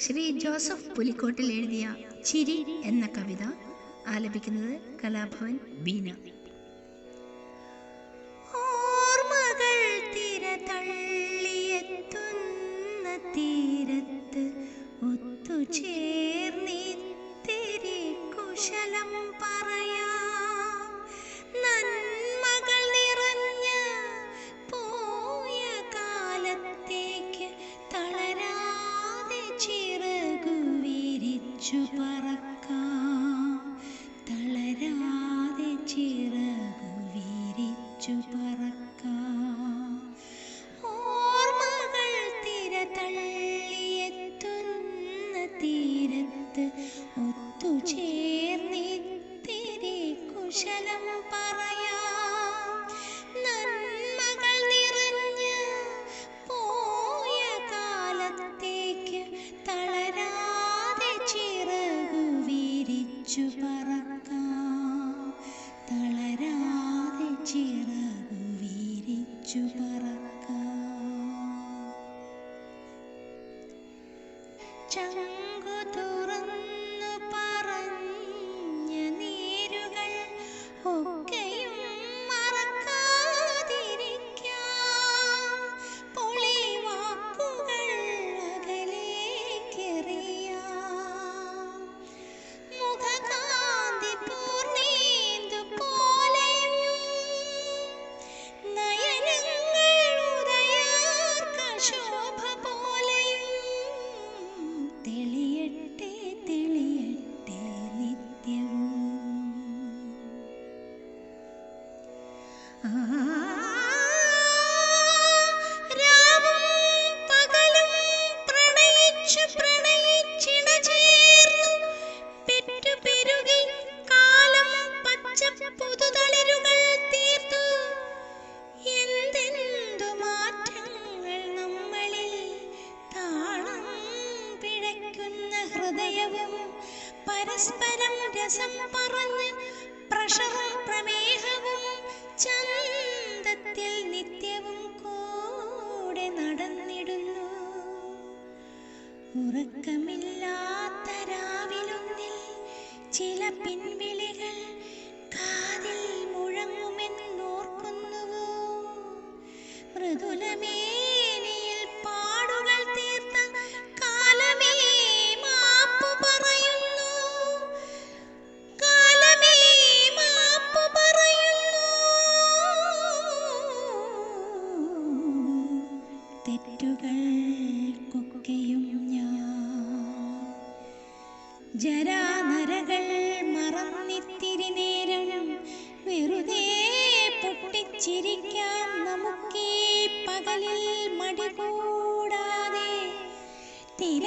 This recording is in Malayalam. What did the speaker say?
ശ്രീ ജോസഫ് പുലിക്കോട്ടിൽ എഴുതിയ ചിരി എന്ന കവിത ആലപിക്കുന്നത് കലാഭവൻ ബീന. ഓർമ്മകൾ തിര തള്ളിയെത്തുന്ന തീരത്ത് ഒത്തുചേർന്നിത്തിരി കുശലം പറയാം വിരിച്ചു പറക്കാം. തളരാതെ ചിറകു വിരിച്ചു പറക്കാം. ഓർമ്മകൾ ചങ്കു പരസ്പരം രസം പറഞ്ഞ് പ്രഷവും പ്രമേഹവും ചന്തത്തിൽ നിത്യവും കൂടെ നടന്നിടുന്നു. ഉറക്കമില്ലാത്ത രാവിലൊന്നിൽ ചില പിൻവിളികൾ കാതിൽ മുഴങ്ങുമെന്നോർക്കുന്നുവോ മൃദുലമേനിയിൽ തെറ്റുകൾക്കൊക്കെയും ഞാൻ. ജരാനരകൾ മറന്നിത്തിരി നേരം വെറുതെ പൊട്ടിച്ചിരിക്കാൻ നമുക്കീ പകലിൽ മടി കൂടാതെ തിര